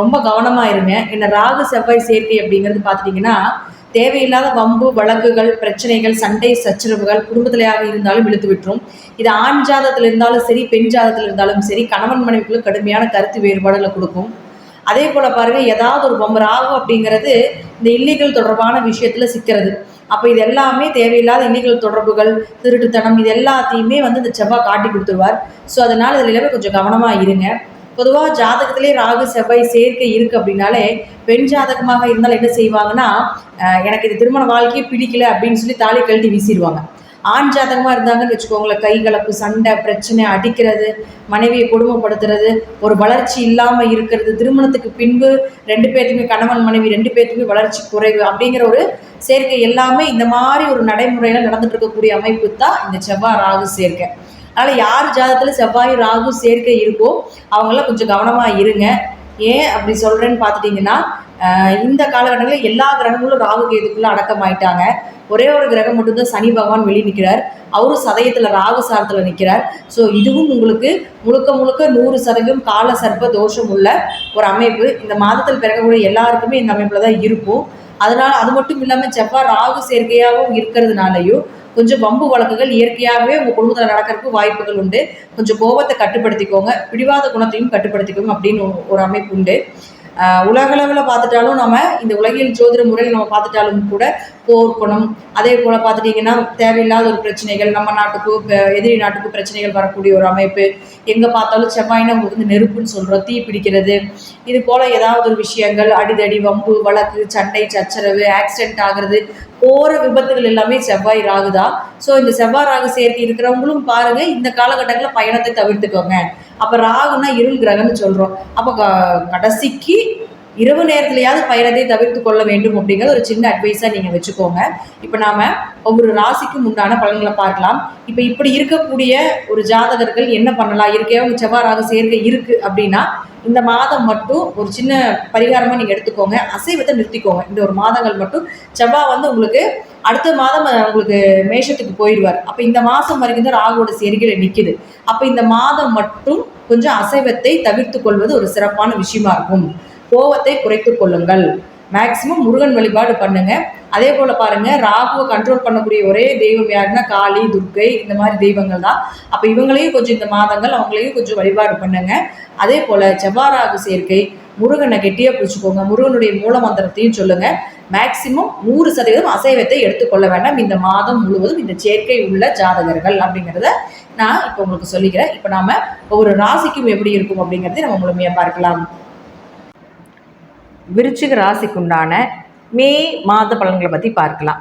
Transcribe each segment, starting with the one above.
ரொம்ப கவனமாக இருங்க. என்ன ராகு செவ்வாய் சேர்க்கை அப்படிங்கிறது பார்த்துட்டிங்கன்னா தேவையில்லாத வம்பு வழக்குகள் பிரச்சனைகள் சண்டை சச்சரவுகள் குடும்பத்திலையாக இருந்தாலும் இழுத்து விட்டுரும். இது ஆண் ஜாதத்தில் இருந்தாலும் சரி பெண் ஜாதத்தில் இருந்தாலும் சரி கணவன் மனைவிக்குள்ள கடுமையான கருத்து வேறுபாடுகளை கொடுக்கும். அதே போல் பாருங்கள் ஏதாவது ஒரு வம்பு ராகு அப்படிங்கிறது இந்த இல்லீகல் தொடர்பான விஷயத்தில் சிக்கிறது. அப்போ இது எல்லாமே தேவையில்லாத இன்னிகள் தொடர்புகள் திருட்டுத்தனம் இது எல்லாத்தையுமே வந்து இந்த செவ்வாய் காட்டி கொடுத்துருவார். ஸோ அதனால் இதில் எல்லாமே கொஞ்சம் கவனமாக இருங்க. பொதுவாக ஜாதகத்திலே ராகு செவ்வாய் சேர்க்கை இருக்குது அப்படின்னாலே பெண் ஜாதகமாக இருந்தால் என்ன செய்வாங்கன்னா எனக்கு இது திருமண வாழ்க்கையே பிடிக்கல அப்படின்னு சொல்லி தாலி கழட்டி வீசிடுவாங்க. ஆண் ஜாதகமாக இருந்தாங்கன்னு வச்சுக்கோங்களேன் கை கலப்பு சண்டை பிரச்சனை அடிக்கிறது மனைவியை கொடுமைப்படுத்துறது ஒரு வளர்ச்சி இல்லாமல் இருக்கிறது திருமணத்துக்கு பின்பு ரெண்டு பேர்த்துக்குமே கணவன் மனைவி ரெண்டு பேர்த்துக்குமே வளர்ச்சி குறைவு அப்படிங்கிற ஒரு சேர்க்கை எல்லாமே இந்த மாதிரி ஒரு நடைமுறையில் நடந்துட்டு இருக்கக்கூடிய அமைப்பு தான் இந்த செவ்வாய் ராகு சேர்க்கை. அதனால் யார் ஜாதகத்தில் செவ்வாய் ராகு சேர்க்கை இருக்கோ அவங்களாம் கொஞ்சம் கவனமாக இருங்க. ஏன் அப்படி சொல்கிறேன்னு பார்த்துட்டிங்கன்னா இந்த காலகட்டங்களில் எல்லா கிரகங்களும் ராகு கேதுக்குள்ளே அடக்கமாயிட்டாங்க. ஒரே ஒரு கிரகம் மட்டும்தான் சனி பகவான் வெளியே நிற்கிறார் அவரும் சதயத்தில் ராகு சாரத்தில் நிற்கிறார் ஸோ இதுவும் உங்களுக்கு முழுக்க முழுக்க நூறு சதவீதம் கால சர்ப்ப தோஷம் உள்ள ஒரு அமைப்பு. இந்த மாதத்தில் பிறக்கக்கூடிய எல்லாருக்குமே இந்த அமைப்பில் தான் இருக்கும் அதனால் அது மட்டும் இல்லாமல் செவ்வாய் ராகு சேர்க்கையாகவும் இருக்கிறதுனாலையும் கொஞ்சம் வம்பு வழக்குகள் இயற்கையாகவே உங்கள் குடும்பத்தில் நடக்கிறதுக்கு வாய்ப்புகள் உண்டு. கொஞ்சம் கோபத்தை கட்டுப்படுத்திக்கோங்க. பிடிவாத குணத்தையும் கட்டுப்படுத்திக்கோங்க அப்படின்னு ஒரு- அமைப்பு உண்டு. உலகளவில் பார்த்துட்டாலும் நம்ம இந்த உலகில் ஜோதிட முறையில் நம்ம பார்த்துட்டாலும் கூட போர் குணம் அதே போல் பார்த்துட்டிங்கன்னா தேவையில்லாத ஒரு பிரச்சனைகள் நம்ம நாட்டுக்கு எதிரி நாட்டுக்கு பிரச்சனைகள் வரக்கூடிய ஒரு அமைப்பு. எங்கே பார்த்தாலும் செவ்வாய்னா உங்களுக்கு வந்து நெருப்புன்னு சொல்கிறோம் தீ பிடிக்கிறது. இது போல் ஏதாவது ஒரு விஷயங்கள் அடிதடி வம்பு வழக்கு சண்டை சச்சரவு ஆக்சிடென்ட் ஆகிறது போகிற விபத்துகள் எல்லாமே செவ்வாய் ராகு தான். ஸோ இந்த செவ்வாய் ராகு சேர்த்து இருக்கிறவங்களும் பாருங்க இந்த காலகட்டங்களில் பயணத்தை தவிர்த்துக்கோங்க. அப்போ ராகுனா இருள் கிரகம்னு சொல்கிறோம் அப்போ க- கடைசிக்கு இரவு நேரத்துலையாவது பயணத்தை தவிர்த்து கொள்ள வேண்டும் அப்படிங்கிற ஒரு சின்ன அட்வைஸாக நீங்கள் வச்சுக்கோங்க. இப்போ நாம் ஒவ்வொரு ராசிக்கும் உண்டான பலன்களை பார்க்கலாம். இப்போ இப்படி இருக்கக்கூடிய ஒரு ஜாதகர்கள் என்ன பண்ணலாம்? இருக்கே அவங்க செவ்வாய் ராகு சேர்க்கை இருக்குது அப்படின்னா இந்த மாதம் மட்டும் ஒரு சின்ன பரிகாரமாக நீங்கள் எடுத்துக்கோங்க. அசைவத்தை நிறுத்திக்கோங்க. இந்த ஒரு மாதங்கள் மட்டும் செவ்வாய் வந்து உங்களுக்கு அடுத்த மாதம் உங்களுக்கு மேஷத்துக்கு போயிடுவார். அப்போ இந்த மாதம் வரைக்கும் தான் ராகுவோட சேர்க்கையில் நிற்கிது அப்போ இந்த மாதம் மட்டும் கொஞ்சம் அசைவத்தை தவிர்த்து கொள்வது ஒரு சிறப்பான விஷயமா இருக்கும். கோவத்தை குறைத்து கொள்ளுங்கள். மேக்சிமம் முருகன் வழிபாடு பண்ணுங்க. அதே போல் பாருங்க ராகுவை கண்ட்ரோல் பண்ணக்கூடிய ஒரே தெய்வம் யாருன்னா காளி துர்க்கை இந்த மாதிரி தெய்வங்கள் தான். அப்போ இவங்களையும் கொஞ்சம் இந்த மாதங்கள் அவங்களையும் கொஞ்சம் வழிபாடு பண்ணுங்க. அதே போல் செவ்வாய் சேர்க்கை முருகனை கெட்டியாக பிடிச்சிக்கோங்க. முருகனுடைய மூல மந்திரத்தையும் சொல்லுங்க. மேக்சிமம் நூறு சதவீதம் அசைவத்தை எடுத்துக்கொள்ள வேண்டாம். இந்த மாதம் முழுவதும் இந்த சேர்க்கை உள்ள ஜாதகர்கள் அப்படிங்கிறத நான் இப்போ உங்களுக்கு சொல்லிக்கிறேன். இப்போ நாம ஒவ்வொரு ராசிக்கும் எப்படி இருக்கும் அப்படிங்கிறத நம்ம முழுமையாக பார்க்கலாம். விருச்சிக ராசிக்குண்டான மே மாத பலன்களை பற்றி பார்க்கலாம்.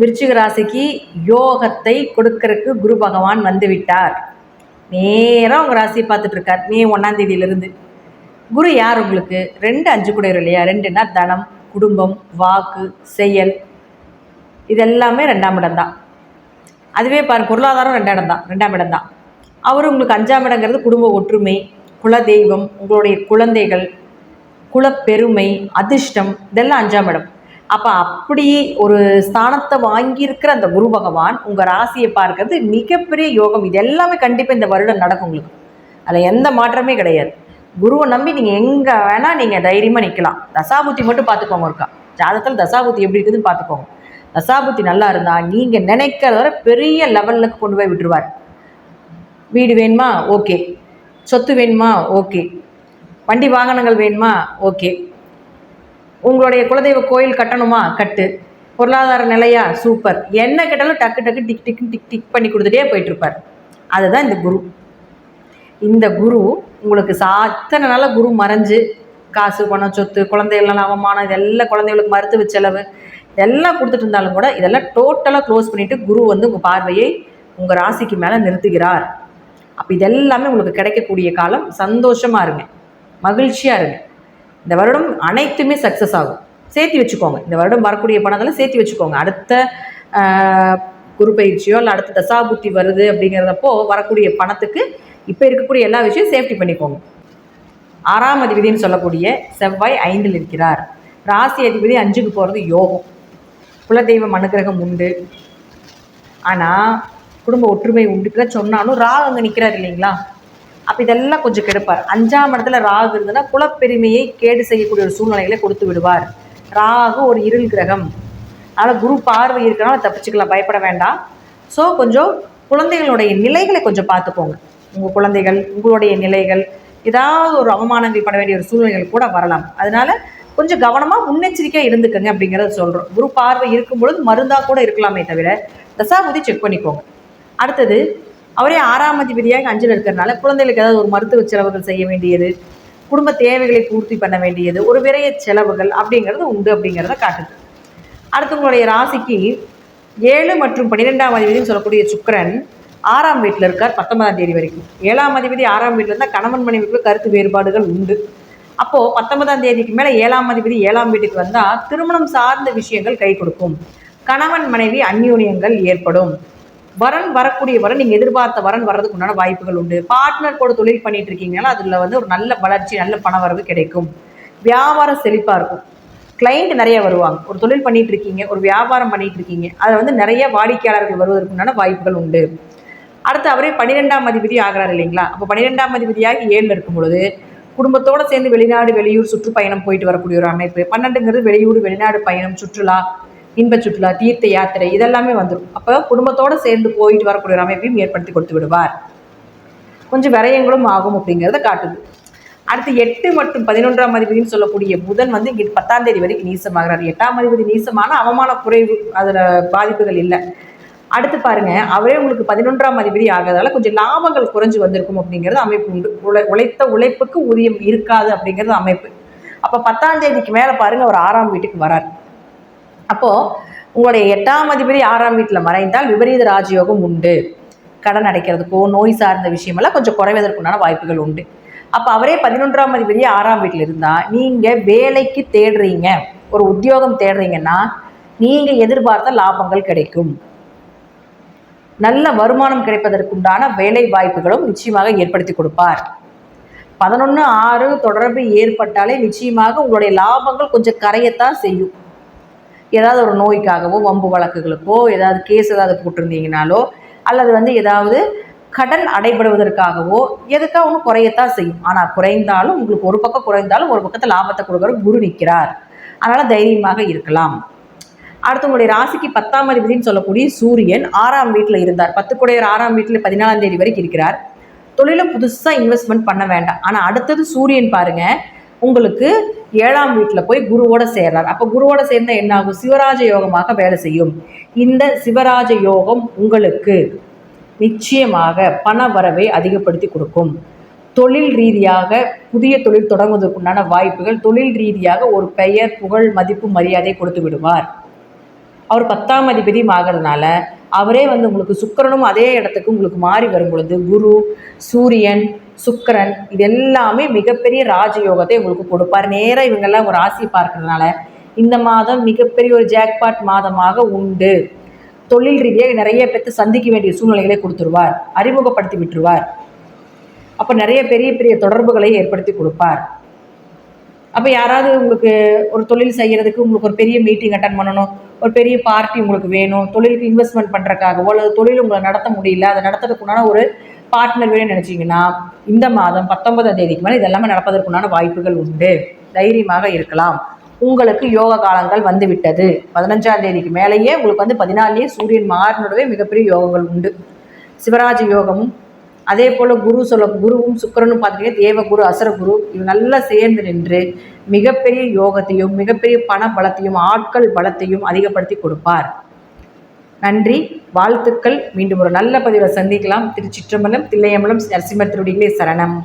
விருச்சிக ராசிக்கு யோகத்தை கொடுக்கறதுக்கு குரு பகவான் வந்துவிட்டார் நேராக உங்கள் ராசியை பார்த்துட்ருக்கார் மே ஒன்றாம் தேதியிலிருந்து. குரு யார் உங்களுக்கு? ரெண்டு அஞ்சு கூட இல்லையா? ரெண்டுன்னா தனம் குடும்பம் வாக்கு செயல். இதெல்லாமே ரெண்டாம் இடம் தான். அதுவே பாருங்க பொருளாதாரம் ரெண்டாம் இடம் தான். ரெண்டாம் இடம் தான். அவர் உங்களுக்கு அஞ்சாம் இடங்கிறது குடும்ப ஒற்றுமை குலதெய்வம் உங்களுடைய குழந்தைகள் குலப்பெருமை அதிர்ஷ்டம் இதெல்லாம் அஞ்சாம் இடம். அப்போ அப்படி ஒரு ஸ்தானத்தை வாங்கியிருக்கிற அந்த குரு பகவான் உங்கள் ராசியை பார்க்கறது மிகப்பெரிய யோகம். இது எல்லாமே கண்டிப்பாக இந்த வருடம் நடக்கும் உங்களுக்கு. அதில் எந்த மாற்றமே கிடையாது. குருவை நம்பி நீங்கள் எங்கே வேணால் நீங்கள் தைரியமாக நிற்கலாம் தசாபுத்தி மட்டும் பார்த்துக்கோங்க இருக்கா ஜாதகத்தில் தசாபுத்தி எப்படி இருக்குதுன்னு பார்த்துக்கோங்க. தசாபுத்தி நல்லா இருந்தால் நீங்கள் நினைக்கிறத விட பெரிய லெவலுக்கு கொண்டு போய் விட்டுருவார். வீடு வேணுமா? ஓகே சொத்து வேணுமா? ஓகே வண்டி வாகனங்கள் வேணுமா? ஓகே. உங்களுடைய குலதெய்வ கோயில் கட்டணுமா? கட்டு. பொருளாதார நிலையா? சூப்பர். என்ன கேட்டாலும் டக்கு டக்கு டிக் டிக் டிக் டிக் பண்ணி கொடுத்துட்டே போயிட்டு இருப்பார் அதுதான் இந்த குரு. இந்த குரு உங்களுக்கு சாத்தனை நாள குரு மறைஞ்சு காசு பணம் சொத்து குழந்தைகள் அவமானம் இதெல்லாம் குழந்தைகளுக்கு மருத்துவ செலவு இதெல்லாம் கொடுத்துட்டு இருந்தாலும் கூட இதெல்லாம் டோட்டலாக க்ளோஸ் பண்ணிவிட்டு குரு வந்து உங்கள் பார்வையை உங்கள் ராசிக்கு மேலே நிறுத்துகிறார். அப்போ இதெல்லாமே உங்களுக்கு கிடைக்கக்கூடிய காலம் சந்தோஷமாக இருங்க. மகிழ்ச்சியாக இருங்க இந்த வருடம் அனைத்துமே சக்ஸஸ் ஆகும். சேர்த்து வச்சுக்கோங்க. இந்த வருடம் வரக்கூடிய பணத்தெல்லாம் சேர்த்து வச்சுக்கோங்க. அடுத்த குரு பயிற்சியோ இல்லை அடுத்த தசாபுத்தி வருது அப்படிங்கிறதப்போ வரக்கூடிய பணத்துக்கு இப்போ இருக்கக்கூடிய எல்லா விஷயம் சேஃப்டி பண்ணிக்கோங்க. ஆறாம் அதிபதினு சொல்லக்கூடிய செவ்வாய் ஐந்தில் இருக்கிறார். ராசி அதிபதி அஞ்சுக்கு போகிறது யோகம். குலதெய்வம் அனுகிரகம் உண்டு. ஆனால் குடும்ப ஒற்றுமை உண்டுக்கிற சொன்னாலும் ரா அங்கே நிற்கிறார் இல்லைங்களா? அப்போ இதெல்லாம் கொஞ்சம் கெடுப்பார். அஞ்சாம் இடத்துல ராகு இருந்ததுன்னா குலப்பெருமையை கேடு செய்யக்கூடிய ஒரு சூழ்நிலைகளை கொடுத்து விடுவார். ராகு ஒரு இருள் கிரகம். அதனால் குரு பார்வை இருக்கிறனால தப்பிச்சுக்கலாம் பயப்பட வேண்டாம். ஸோ கொஞ்சம் குழந்தைகளுடைய நிலைகளை கொஞ்சம் பார்த்துக்கோங்க. உங்கள் குழந்தைகள் உங்களுடைய நிலைகள் ஏதாவது ஒரு அவமானங்கள் பட வேண்டிய ஒரு சூழ்நிலைகள் கூட வரலாம். அதனால கொஞ்சம் கவனமாக முன்னெச்சரிக்கையாக இருந்துக்கங்க அப்படிங்கிறத சொல்கிறோம் குரு பார்வை இருக்கும் பொழுது மருந்தாக கூட இருக்கலாமே தவிர தசாபதி செக் பண்ணிக்கோங்க. அடுத்தது அவரே ஆறாம் அதிபதியாக அஞ்சில் இருக்கிறனால குழந்தைகளுக்கு ஏதாவது ஒரு மருத்துவ செலவுகள் செய்ய வேண்டியது குடும்ப தேவைகளை பூர்த்தி பண்ண வேண்டியது ஒரு விரைய செலவுகள் அப்படிங்கிறது உண்டு அப்படிங்கிறத காட்டுது. அடுத்து உங்களுடைய ராசிக்கு ஏழு மற்றும் பன்னிரெண்டாம் அதிபதினு சொல்லக்கூடிய சுக்கரன் ஆறாம் வீட்டில் இருக்கார் பத்தொன்பதாம் தேதி வரைக்கும். ஏழாம் அதிபதி ஆறாம் வீட்டில் இருந்தால் கணவன் மனைவிக்குள்ள கருத்து வேறுபாடுகள் உண்டு. அப்போது பத்தொன்பதாம் தேதிக்கு மேலே ஏழாம் அதிபதி ஏழாம் வீட்டுக்கு வந்தால் திருமணம் சார்ந்த விஷயங்கள் கை கொடுக்கும். கணவன் மனைவி அந்யூனியங்கள் ஏற்படும். வரன் வரக்கூடிய வரன் நீங்கள் எதிர்பார்த்த வரன் வர்றதுக்கு உண்டான வாய்ப்புகள் உண்டு. பார்ட்னர் கூட தொழில் பண்ணிட்டு இருக்கீங்கன்னா அதில் வந்து ஒரு நல்ல வளர்ச்சி நல்ல பண வரவு கிடைக்கும். வியாபாரம் செழிப்பாக இருக்கும். கிளைண்ட் நிறைய வருவாங்க. ஒரு தொழில் பண்ணிட்டு இருக்கீங்க ஒரு வியாபாரம் பண்ணிட்டு இருக்கீங்க அதில் வந்து நிறைய வாடிக்கையாளர்கள் வருவதற்கு உண்டான வாய்ப்புகள் உண்டு. அடுத்து அவரே பன்னிரெண்டாம் அதிபதி ஆகிறார் இல்லைங்களா? அப்போ பன்னிரெண்டாம் அதிபதியாக ஏழில் இருக்கும் பொழுது குடும்பத்தோடு சேர்ந்து வெளிநாடு வெளியூர் சுற்றுப்பயணம் போயிட்டு வரக்கூடிய ஒரு அமைப்பு. பன்னெண்டுங்கிறது வெளியூர் வெளிநாடு பயணம் சுற்றுலா இன்ப சுற்றுலா தீர்த்த யாத்திரை இதெல்லாமே வந்துடும் அப்போ குடும்பத்தோடு சேர்ந்து போயிட்டு வரக்கூடிய ஒரு அமைப்பையும் ஏற்படுத்தி கொடுத்து விடுவார். கொஞ்சம் விரயங்களும் ஆகும் அப்படிங்கிறத காட்டுது. அடுத்து எட்டு மற்றும் பதினொன்றாம் அதிபதினு சொல்லக்கூடிய புதன் வந்து இங்கே பத்தாம் தேதி வரைக்கும் நீசமாகிறார். எட்டாம் அதிபதி நீசமான அவமான குறைவு அதில் பாதிப்புகள் இல்லை. அடுத்து பாருங்க அவரே உங்களுக்கு பதினொன்றாம் அதிபதி ஆகிறதால கொஞ்சம் லாபங்கள் குறைஞ்சு வந்திருக்கும் அப்படிங்கிறது அமைப்பு உண்டு. உழை உழைத்த உழைப்புக்கு ஊதியம் இருக்காது அப்படிங்கிறது அமைப்பு. அப்போ பத்தாம் தேதிக்கு மேலே பாருங்க அவர் ஆறாம் வீட்டுக்கு வரார். அப்போது உங்களுடைய எட்டாம் அதிபதி ஆறாம் வீட்டில் மறைந்தால் விபரீத ராஜயோகம் உண்டு. கடன் அடைக்கிறதுக்கோ நோய் சார்ந்த விஷயமெல்லாம் கொஞ்சம் குறைவதற்குண்டான வாய்ப்புகள் உண்டு. அப்போ அவரே பதினொன்றாம் அதிபதி ஆறாம் வீட்டில் இருந்தால் நீங்கள் வேலைக்கு தேடுறீங்க ஒரு உத்தியோகம் தேடுறீங்கன்னா நீங்கள் எதிர்பார்த்த லாபங்கள் கிடைக்கும். நல்ல வருமானம் கிடைப்பதற்குண்டான வேலை வாய்ப்புகளும் நிச்சயமாக ஏற்படுத்தி கொடுப்பார். பதினொன்று ஆறு தொடர்பு ஏற்பட்டாலே நிச்சயமாக உங்களுடைய லாபங்கள் கொஞ்சம் கரையத்தான் செய்யும். ஏதாவது ஒரு நோய்க்காகவோ வம்பு வழக்குகளுக்கோ ஏதாவது கேஸ் ஏதாவது போட்டிருந்தீங்கனாலோ அல்லது வந்து ஏதாவது கடன் அடைபடுவதற்காகவோ எதுக்காக ஒன்று குறையத்தான் செய்யும். ஆனால் குறைந்தாலும் உங்களுக்கு ஒரு பக்கம் குறைந்தாலும் ஒரு பக்கத்தில் லாபத்தை கொடுக்குற குரு நிற்கிறார் அதனால் தைரியமாக இருக்கலாம். அடுத்து உங்களுடைய ராசிக்கு பத்தாம் அதிபதினு சொல்லக்கூடிய சூரியன் ஆறாம் வீட்டில் இருந்தார். பத்து குடையர் ஆறாம் வீட்டில் பதினாலாம் தேதி வரைக்கும் இருக்கிறார். தொழிலை புதுசாக இன்வெஸ்ட்மெண்ட் பண்ண வேண்டாம். ஆனால் அடுத்தது சூரியன் பாருங்கள் உங்களுக்கு ஏழாம் வீட்டில் போய் குருவோட சேர்றார். அப்போ குருவோட சேர்ந்தால் என்ன ஆகும் சிவராஜ யோகமாக வேலை செய்யும். இந்த சிவராஜ யோகம் உங்களுக்கு நிச்சயமாக பண வரவை அதிகப்படுத்தி கொடுக்கும். தொழில் ரீதியாக புதிய தொழில் தொடங்குவதற்குண்டான வாய்ப்புகள் தொழில் ரீதியாக ஒரு பெயர் புகழ் மதிப்பு மரியாதை கொடுத்து விடுவார். அவர் பத்தாம் அதிபதியும் ஆகிறதுனால அவரே வந்து உங்களுக்கு சுக்கரனும் அதே இடத்துக்கு உங்களுக்கு மாறி வரும் பொழுது குரு சூரியன் சுக்கிரன் இது எல்லாமே மிகப்பெரிய ராஜயோகத்தை உங்களுக்கு கொடுப்பார். நேராக இவங்கெல்லாம் ஒரு ராசி பார்க்கறதுனால இந்த மாதம் மிகப்பெரிய ஒரு ஜாக்பாட் மாதமாக உண்டு. தொழில் ரீதியாக நிறைய பேர்த்து சந்திக்க வேண்டிய சூழ்நிலைகளை கொடுத்துருவார். அறிமுகப்படுத்தி விட்டுருவார். அப்போ நிறைய பெரிய பெரிய தொடர்புகளை ஏற்படுத்தி கொடுப்பார். அப்போ யாராவது உங்களுக்கு ஒரு தொழில் செய்கிறதுக்கு உங்களுக்கு ஒரு பெரிய மீட்டிங் அட்டன் பண்ணணும் ஒரு பெரிய பார்ட்டி உங்களுக்கு வேணும் தொழிலுக்கு இன்வெஸ்ட்மெண்ட் பண்ணுறக்காகவோ அல்லது தொழில் உங்களை நடத்த முடியல அதை நடத்துறதுக்குண்டான ஒரு பார்ட்னர் வேணும்னு நினச்சிங்கன்னா இந்த மாதம் பத்தொன்பதாம் தேதிக்கு மேலே இதெல்லாமே நடப்பதற்குண்டான வாய்ப்புகள் உண்டு. தைரியமாக இருக்கலாம். உங்களுக்கு யோக காலங்கள் வந்து விட்டது பதினஞ்சாம் தேதிக்கு மேலேயே உங்களுக்கு வந்து பதினாலே சூரியன் மாறினோடவே மிகப்பெரிய யோகங்கள் உண்டு. சிவராஜ யோகமும் அதே போல் குரு சொல்ல குருவும் சுக்கிரனும் பார்த்தீங்கன்னா தேவகுரு அசுரகுரு இவங்க நல்லா சேர்ந்து நின்று மிகப்பெரிய யோகத்தையும் மிகப்பெரிய பண பலத்தையும் ஆட்கள் பலத்தையும் அதிகப்படுத்தி கொடுப்பார். நன்றி வாழ்த்துக்கள். மீண்டும் ஒரு நல்ல பதிவை சந்திக்கலாம். திருச்சிற்றம்பலம் தில்லையம்பலம் நரசிம்மத்திருடிகளே சரணம்.